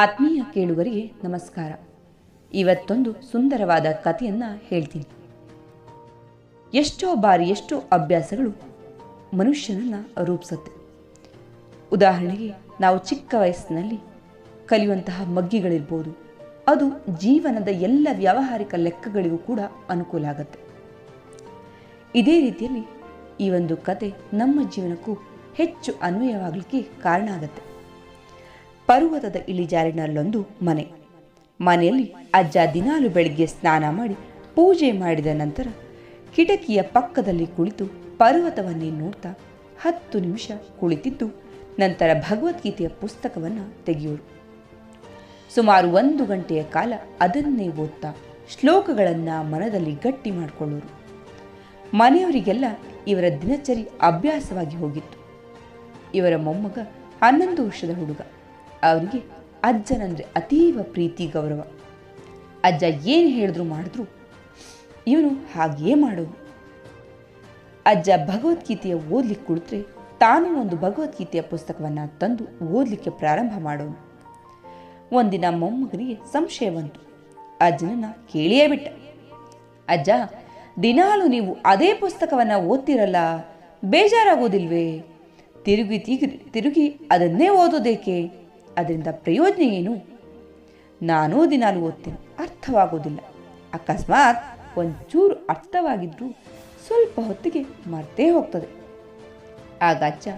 ಆತ್ಮೀಯ ಕೇಳುಗರಿಗೆ ನಮಸ್ಕಾರ. ಇವತ್ತೊಂದು ಸುಂದರವಾದ ಕಥೆಯನ್ನ ಹೇಳ್ತೀನಿ. ಎಷ್ಟೋ ಬಾರಿ ಎಷ್ಟೋ ಅಭ್ಯಾಸಗಳು ಮನುಷ್ಯನನ್ನು ರೂಪಿಸುತ್ತೆ. ಉದಾಹರಣೆಗೆ ನಾವು ಚಿಕ್ಕ ವಯಸ್ಸಿನಲ್ಲಿ ಕಲಿಯುವಂತಹ ಮಗ್ಗಿಗಳಿರ್ಬೋದು, ಅದು ಜೀವನದ ಎಲ್ಲ ವ್ಯಾವಹಾರಿಕ ಲೆಕ್ಕಗಳಿಗೂ ಕೂಡ ಅನುಕೂಲ ಆಗುತ್ತೆ. ಇದೇ ರೀತಿಯಲ್ಲಿ ಈ ಒಂದು ಕತೆ ನಮ್ಮ ಜೀವನಕ್ಕೂ ಹೆಚ್ಚು ಅನ್ವಯವಾಗಲಿಕ್ಕೆ ಕಾರಣ ಆಗುತ್ತೆ. ಪರ್ವತದ ಇಳಿಜಾರಿನಲ್ಲೊಂದು ಮನೆ. ಮನೆಯಲ್ಲಿ ಅಜ್ಜ ದಿನಾಲು ಬೆಳಿಗ್ಗೆ ಸ್ನಾನ ಮಾಡಿ ಪೂಜೆ ಮಾಡಿದ ನಂತರ ಕಿಟಕಿಯ ಪಕ್ಕದಲ್ಲಿ ಕುಳಿತು ಪರ್ವತವನ್ನೇ ನೋಡ್ತಾ ಹತ್ತು ನಿಮಿಷ ಕುಳಿತಿದ್ದು ನಂತರ ಭಗವದ್ಗೀತೆಯ ಪುಸ್ತಕವನ್ನು ತೆಗೆಯೋರು ಸುಮಾರು ಒಂದು ಗಂಟೆಯ ಕಾಲ ಅದನ್ನೇ ಓದ್ತಾ ಶ್ಲೋಕಗಳನ್ನು ಮನದಲ್ಲಿ ಗಟ್ಟಿ ಮಾಡಿಕೊಳ್ಳೋರು. ಮನೆಯವರಿಗೆಲ್ಲ ಇವರ ದಿನಚರಿ ಅಭ್ಯಾಸವಾಗಿ ಹೋಗಿತ್ತು. ಇವರ ಮೊಮ್ಮಗ ಹನ್ನೊಂದು ವರ್ಷದ ಹುಡುಗ. ಅವನಿಗೆ ಅಜ್ಜನಂದ್ರೆ ಅತೀವ ಪ್ರೀತಿ ಗೌರವ. ಅಜ್ಜ ಏನು ಹೇಳಿದ್ರು ಮಾಡಿದ್ರು, ಇವನು ಹಾಗೇ ಮಾಡೋನು. ಅಜ್ಜ ಭಗವದ್ಗೀತೆಯ ಓದ್ಲಿಕ್ಕೆ ಕುಳಿತರೆ ತಾನು ಒಂದು ಭಗವದ್ಗೀತೆಯ ಪುಸ್ತಕವನ್ನು ತಂದು ಓದಲಿಕ್ಕೆ ಪ್ರಾರಂಭ ಮಾಡೋನು. ಒಂದಿನ ಮೊಮ್ಮಗನಿಗೆ ಸಂಶಯ ಬಂತು. ಅಜ್ಜನನ್ನ ಕೇಳಿಯೇ ಬಿಟ್ಟ. ಅಜ್ಜ, ದಿನಾಲು ನೀವು ಅದೇ ಪುಸ್ತಕವನ್ನು ಓದ್ತಿರಲ್ಲ, ಬೇಜಾರಾಗೋದಿಲ್ವೇ? ತಿರುಗಿ ತಿರುಗಿ ಅದನ್ನೇ ಓದೋದೇಕೆ? ಅದರಿಂದ ಪ್ರಯೋಜನ ಏನು? ನಾನೂ ದಿನಾಲು ಓದ್ತೇನೆ. ಅರ್ಥವಾಗೋದಿಲ್ಲ. ಅಕಸ್ಮಾತ್ ಒಂಚೂರು ಅರ್ಥವಾಗಿದ್ರೂ ಸ್ವಲ್ಪ ಹೊತ್ತಿಗೆ ಮರ್ತೇ ಹೋಗ್ತದೆ. ಆಗ ಅಜ್ಜ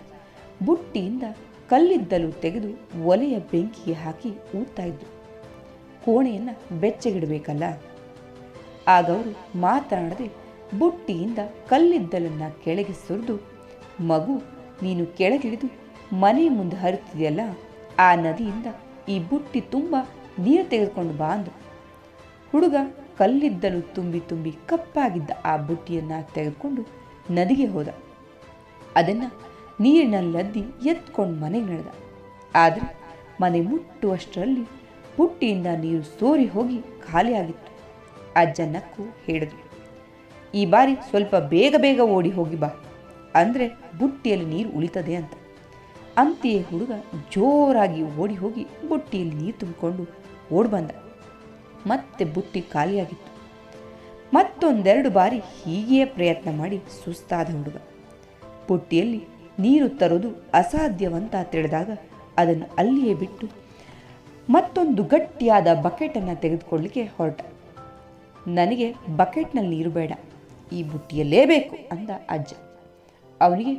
ಬುಟ್ಟಿಯಿಂದ ಕಲ್ಲಿದ್ದಲು ತೆಗೆದು ಒಲೆಯ ಬೆಂಕಿಗೆ ಹಾಕಿ ಊದ್ತಾ ಇದ್ರು ಕೋಣೆಯನ್ನು ಬೆಚ್ಚಗಿಡಬೇಕಲ್ಲ? ಆಗ ಅವರು ಮಾತನಾಡದೆ ಬುಟ್ಟಿಯಿಂದ ಕಲ್ಲಿದ್ದಲನ್ನು ಕೆಳಗೆ ಸುರಿದು, ಮಗು, ನೀನು ಕೆಳಗಿಳಿದು ಮನೆ ಮುಂದೆ ಹರಿತಿದೆಯಲ್ಲ ಆ ನದಿಯಿಂದ ಈ ಬುಟ್ಟಿ ತುಂಬ ನೀರು ತೆಗೆದುಕೊಂಡು ಬಾ ಅಂದರು ಹುಡುಗ ಕಲ್ಲಿದ್ದಲು ತುಂಬಿ ತುಂಬಿ ಕಪ್ಪಾಗಿದ್ದ ಆ ಬುಟ್ಟಿಯನ್ನು ತೆಗೆದುಕೊಂಡು ನದಿಗೆ ಹೋದ. ಅದನ್ನು ನೀರಿನಲ್ಲದ್ದಿ ಎತ್ಕೊಂಡು ಮನೆಗೆ ನಡೆದ. ಆದರೆ ಮನೆ ಮುಟ್ಟುವಷ್ಟರಲ್ಲಿ ಬುಟ್ಟಿಯಿಂದ ನೀರು ಸೋರಿ ಹೋಗಿ ಖಾಲಿಯಾಗಿತ್ತು ಅಜ್ಜ ನಕ್ಕು ಹೇಳಿದ್ರು ಈ ಬಾರಿ ಸ್ವಲ್ಪ ಬೇಗ ಬೇಗ ಓಡಿ ಹೋಗಿ ಬಾ. ಅಂದರೆ ಬುಟ್ಟಿಯಲ್ಲಿ ನೀರು ಉಳಿತದೆ ಅಂತ. ಅಂತೆಯೇ ಹುಡುಗ ಜೋರಾಗಿ ಓಡಿ ಹೋಗಿ ಬುಟ್ಟಿಯಲ್ಲಿ ನೀರು ತುಂಬಿಕೊಂಡು ಓಡಿ ಬಂದ. ಮತ್ತೆ ಬುಟ್ಟಿ ಖಾಲಿಯಾಗಿತ್ತು. ಮತ್ತೊಂದೆರಡು ಬಾರಿ ಹೀಗೆಯೇ ಪ್ರಯತ್ನ ಮಾಡಿ ಸುಸ್ತಾದ ಹುಡುಗ. ಬುಟ್ಟಿಯಲ್ಲಿ ನೀರು ತರೋದು ಅಸಾಧ್ಯವಂತ ತಿಳಿದಾಗ ಅದನ್ನು ಅಲ್ಲಿಯೇ ಬಿಟ್ಟು ಮತ್ತೊಂದು ಗಟ್ಟಿಯಾದ ಬಕೆಟನ್ನು ತೆಗೆದುಕೊಳ್ಳಿಕ್ಕೆ ಹೊರಟ. ನನಗೆ ಬಕೆಟ್ನಲ್ಲಿ ನೀರು ಬೇಡ, ಈ ಬುಟ್ಟಿಯಲ್ಲೇ ಬೇಕು ಅಂದ ಅಜ್ಜ. ಅವನಿಗೆ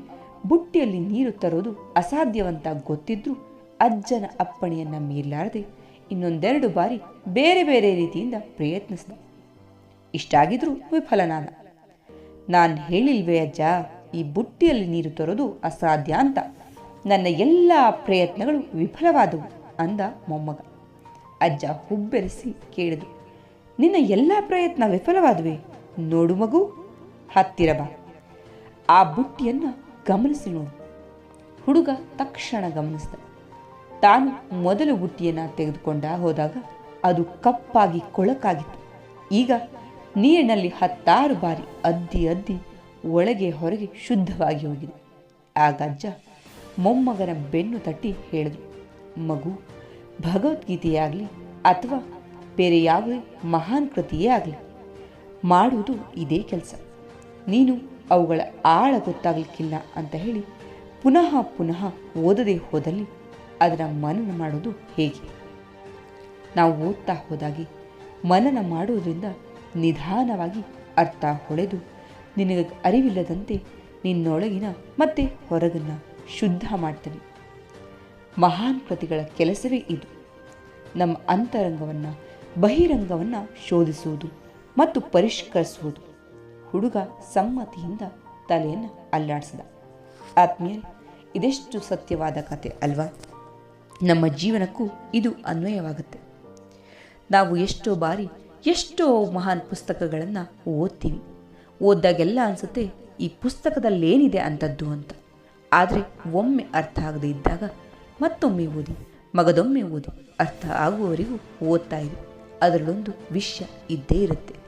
ಬುಟ್ಟಿಯಲ್ಲಿ ನೀರು ತರೋದು ಅಸಾಧ್ಯವಂತ ಗೊತ್ತಿದ್ರೂ ಅಜ್ಜನ ಅಪ್ಪಣೆಯನ್ನು ಮೀರಲಾರದೆ ಇನ್ನೊಂದೆರಡು ಬಾರಿ ಬೇರೆ ಬೇರೆ ರೀತಿಯಿಂದ ಪ್ರಯತ್ನಿಸಿದ. ಇಷ್ಟಾಗಿದ್ರೂ ವಿಫಲನಾದ. ನಾನು ಹೇಳಿಲ್ವೇ ಅಜ್ಜ, ಈ ಬುಟ್ಟಿಯಲ್ಲಿ ನೀರು ತರೋದು ಅಸಾಧ್ಯ ಅಂತ. ನನ್ನ ಎಲ್ಲ ಪ್ರಯತ್ನಗಳು ವಿಫಲವಾದವು ಅಂದ ಮೊಮ್ಮಗ. ಅಜ್ಜ ಹುಬ್ಬೆರೆಸಿ ಕೇಳಿದ್ರು ನಿನ್ನ ಎಲ್ಲ ಪ್ರಯತ್ನ ವಿಫಲವಾದುವೆ? ನೋಡು ಮಗು, ಹತ್ತಿರ ಬಾ. ಆ ಬುಟ್ಟಿಯನ್ನು ಗಮನಿಸಿ ನೋಡು. ಹುಡುಗ ತಕ್ಷಣ ಗಮನಿಸಿದ. ತಾನು ಮೊದಲು ಬುಟ್ಟಿಯನ್ನು ತೆಗೆದುಕೊಂಡ ಹೋದಾಗ ಅದು ಕಪ್ಪಾಗಿ ಕೊಳಕಾಗಿತ್ತು. ಈಗ ನೀರಿನಲ್ಲಿ ಹತ್ತಾರು ಬಾರಿ ಅದ್ದಿ ಅದ್ದಿ ಒಳಗೆ ಹೊರಗೆ ಶುದ್ಧವಾಗಿ ಹೋಗಿದೆ. ಆಗ ಅಜ್ಜ ಮೊಮ್ಮಗನ ಬೆನ್ನು ತಟ್ಟಿ ಹೇಳಿದರು, ಮಗು ಭಗವದ್ಗೀತೆಯಾಗಲಿ ಅಥವಾ ಬೇರೆ ಯಾವುದೇ ಮಹಾನ್ ಕೃತಿಯೇ ಆಗಲಿ, ಮಾಡುವುದು ಇದೇ ಕೆಲಸ. ನೀನು ಅವುಗಳ ಆಳ ಗೊತ್ತಾಗಲಿಕ್ಕಿಲ್ಲ ಅಂತ ಹೇಳಿ ಪುನಃ ಪುನಃ ಓದದೇ ಹೋದಲ್ಲಿ ಅದರ ಮನನ ಮಾಡೋದು ಹೇಗೆ? ನಾವು ಓದ್ತಾ ಹೋದಾಗಿ ಮನನ ಮಾಡುವುದರಿಂದ ನಿಧಾನವಾಗಿ ಅರ್ಥ ಹೊಳೆದು ನಿನಗೆ ಅರಿವಿಲ್ಲದಂತೆ ನಿನ್ನೊಳಗಿನ ಮತ್ತೆ ಹೊರಗನ್ನ ಶುದ್ಧ ಮಾಡ್ತವೆ ಮಹಾನ್ ಕೃತಿಗಳ ಕೆಲಸವೇ ಇದು. ನಮ್ಮ ಅಂತರಂಗವನ್ನು, ಬಹಿರಂಗವನ್ನು ಶೋಧಿಸುವುದು ಮತ್ತು ಪರಿಷ್ಕರಿಸುವುದು. ಹುಡುಗ ಸಮ್ಮತಿಯಿಂದ ತಲೆಯನ್ನು ಅಲ್ಲಾಡಿಸಿದ. ಆತ್ಮೀಯ ಇದೆಷ್ಟು ಸತ್ಯವಾದ ಕತೆ ಅಲ್ವಾ? ನಮ್ಮ ಜೀವನಕ್ಕೂ ಇದು ಅನ್ವಯವಾಗುತ್ತೆ. ನಾವು ಎಷ್ಟೋ ಬಾರಿ ಎಷ್ಟೋ ಮಹಾನ್ ಪುಸ್ತಕಗಳನ್ನು ಓದ್ತೀವಿ. ಓದ್ದಾಗೆಲ್ಲ ಅನಿಸುತ್ತೆ, ಈ ಪುಸ್ತಕದಲ್ಲೇನಿದೆ ಅಂಥದ್ದು ಅಂತ. ಆದರೆ ಒಮ್ಮೆ ಅರ್ಥ ಆಗದೇ ಇದ್ದಾಗ ಮತ್ತೊಮ್ಮೆ ಓದಿ, ಮಗದೊಮ್ಮೆ ಓದಿ ಅರ್ಥ ಆಗುವವರೆಗೂ ಓದ್ತಾ ಇದೆ ಅದರಲ್ಲೊಂದು ವಿಷಯ ಇದ್ದೇ ಇರುತ್ತೆ.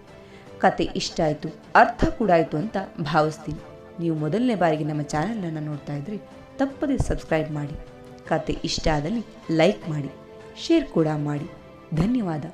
ಕತೆ ಇಷ್ಟ ಆಯಿತು, ಅರ್ಥ ಕೂಡ ಆಯಿತು ಅಂತ ಭಾವಿಸ್ತೀನಿ. ನೀವು ಮೊದಲನೇ ಬಾರಿಗೆ ನಮ್ಮ ಚಾನಲನ್ನು ನೋಡ್ತಾ ಇದ್ದರೆ ತಪ್ಪದೇ ಸಬ್ಸ್ಕ್ರೈಬ್ ಮಾಡಿ, ಕತೆ ಇಷ್ಟ ಆದಲ್ಲಿ ಲೈಕ್ ಮಾಡಿ, ಶೇರ್ ಕೂಡ ಮಾಡಿ. ಧನ್ಯವಾದ.